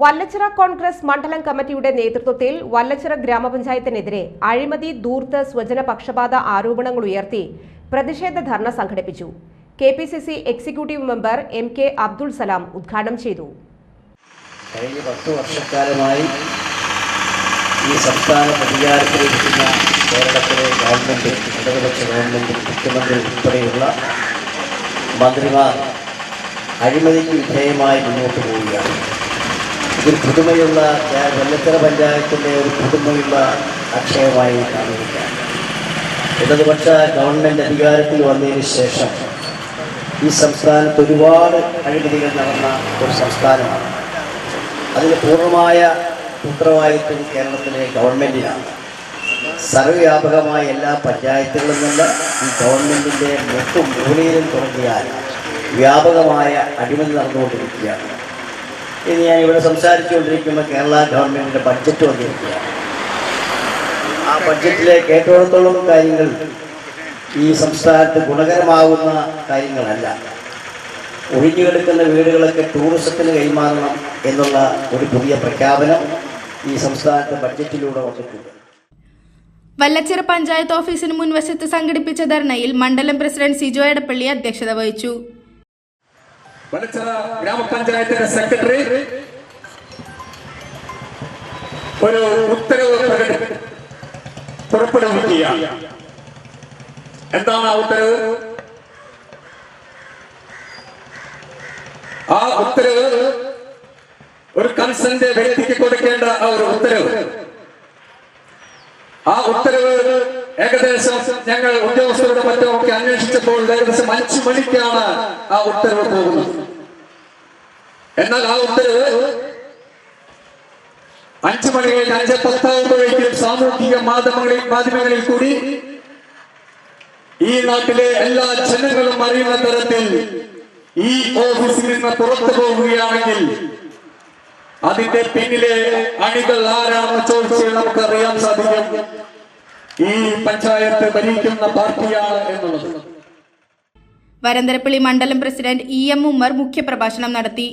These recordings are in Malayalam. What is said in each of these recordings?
വല്ലച്ചിറ കോൺഗ്രസ് മണ്ഡലം കമ്മിറ്റിയുടെ നേതൃത്വത്തിൽ വല്ലച്ചിറ ഗ്രാമപഞ്ചായത്തിനെതിരെ അഴിമതി ധൂർത്ത് സ്വജന പക്ഷപാത ആരോപണങ്ങൾ ഉയർത്തി പ്രതിഷേധ ധർണ സംഘടിപ്പിച്ചു. K P C C executive member M K Abdul Salam ഉദ്ഘാടനം ചെയ്തു. കഴിഞ്ഞ പത്ത് വർഷക്കാലമായി ഈ സംസ്ഥാന അധികാരത്തിലിരിക്കുന്ന കേരളത്തിലെ ഗവൺമെന്റ് ഇടതുപക്ഷ ഗവൺമെന്റ് മുഖ്യമന്ത്രി ഉൾപ്പെടെയുള്ള മന്ത്രിമാർ അഴിമതിക്ക് വിധേയമായി മുന്നോട്ട് പോവുകയാണ്. ഇതിൽ പുതുമയുള്ള ഞാൻ വെള്ളത്തറ പഞ്ചായത്തിന്റെ ഒരു പുതുമയുള്ള അക്ഷയമായി കാണുകയാണ്. ഇടതുപക്ഷ ഗവൺമെന്റ് അധികാരത്തിൽ വന്നതിന് ശേഷം ഈ സംസ്ഥാനത്ത് ഒരുപാട് അഴിമതികൾ നടന്ന ഒരു സംസ്ഥാനമാണ്. അതിന് പൂർണമായ ഉത്തരവാദിത്വം കേരളത്തിലെ ഗവൺമെന്റിനാണ്. സർവവ്യാപകമായ എല്ലാ പഞ്ചായത്തുകളിൽ നിന്ന് ഈ ഗവൺമെന്റിന്റെ മൊത്തം മൂലയിലും തുടങ്ങിയാൽ വ്യാപകമായ അടിമതി നടന്നുകൊണ്ടിരിക്കുകയാണ്. ഇനി ഞാൻ ഇവിടെ സംസാരിച്ചുകൊണ്ടിരിക്കുമ്പോൾ കേരള ഗവൺമെന്റിന്റെ ബഡ്ജറ്റ് വന്നിരിക്കുകയാണ്. ആ ബഡ്ജറ്റിലെ കേട്ടോടത്തോളം കാര്യങ്ങൾ ഈ സംസ്ഥാനത്ത് ഗുണകരമാകുന്ന കാര്യങ്ങളല്ല. ഒഴിഞ്ഞുകിടക്കുന്ന വീടുകളൊക്കെ ടൂറിസത്തിന് കൈമാറണം എന്നുള്ള ഒരു പുതിയ പ്രഖ്യാപനം ഈ സംസ്ഥാനത്തെ ബഡ്ജറ്റിലൂടെ വന്നിട്ടുണ്ട്. വല്ലച്ചിറ പഞ്ചായത്ത് ഓഫീസിന് മുൻവശത്ത് സംഘടിപ്പിച്ച ധർണയിൽ മണ്ഡലം പ്രസിഡന്റ് സിജോ എടപ്പള്ളി അധ്യക്ഷത വഹിച്ചു. വലച്ചിറ ഗ്രാമപഞ്ചായത്തിന്റെ സെക്രട്ടറി. ഒരു ഉത്തരവ് പുറപ്പെടുവിക്കുകയാണ്. പുറപ്പെടുവിക്കുക എന്താണ് ആ ഉത്തരവ്? ആ ഉത്തരവ് ഒരു കൺസന്റ് വ്യക്തിക്ക് കൊടുക്കേണ്ട ആ ഒരു ഉത്തരവ്. ആ ഉത്തരവ് ഏകദേശം ഞങ്ങൾ ഉദ്യോഗസ്ഥരുടെ മറ്റും ഒക്കെ അന്വേഷിച്ചപ്പോൾ ഏകദേശം അഞ്ചു മണിക്കാണ് ആ ഉത്തരവ് പോകുന്നത്. എന്നാൽ ആ ഉത്തരവ് അഞ്ചു മണി കഴിഞ്ഞ് അഞ്ച് പത്താകുമ്പോഴേക്കും സാമൂഹിക മാധ്യമങ്ങളിൽ മാധ്യമങ്ങളിൽ കൂടി ഈ നാട്ടിലെ എല്ലാ ജനങ്ങളും അറിയുന്ന തരത്തിൽ ഈ ഓഫീസിൽ നിന്ന് പുറത്തു പോകുകയാണെങ്കിൽ അതിന്റെ പിന്നിലെ അണികൾ ആരാണെന്ന് ചോദിച്ചാൽ നമുക്ക് അറിയാൻ സാധിക്കും. ഈ പഞ്ചായത്ത് ഭരിക്കുന്ന പാർട്ടിയാണ് എന്നുള്ളത്. വരന്തരപ്പള്ളി മണ്ഡലം പ്രസിഡന്റ് ഇ എം ഉമ്മർ മുഖ്യപ്രഭാഷണം നടത്തി.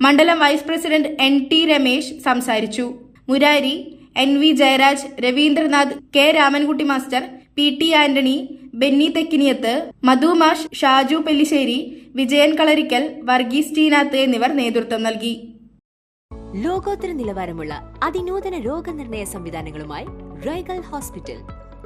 മണ്ഡലം vice president N T Ramesh സംസാരിച്ചു. Murari N V Jayaraj Raveendranath K Ramankutty master P T Antony Benny Thekkiniyath Madhumash Shaju Pellissery Vijayan Kalarikkal Varghese Teenath എന്നിവർ നേതൃത്വം നൽകി. ലോകോത്തര നിലവാരമുള്ള അതിനൂതന രോഗനിർണയ സംവിധാനങ്ങളുമായി റൈഗൽ ഹോസ്പിറ്റൽ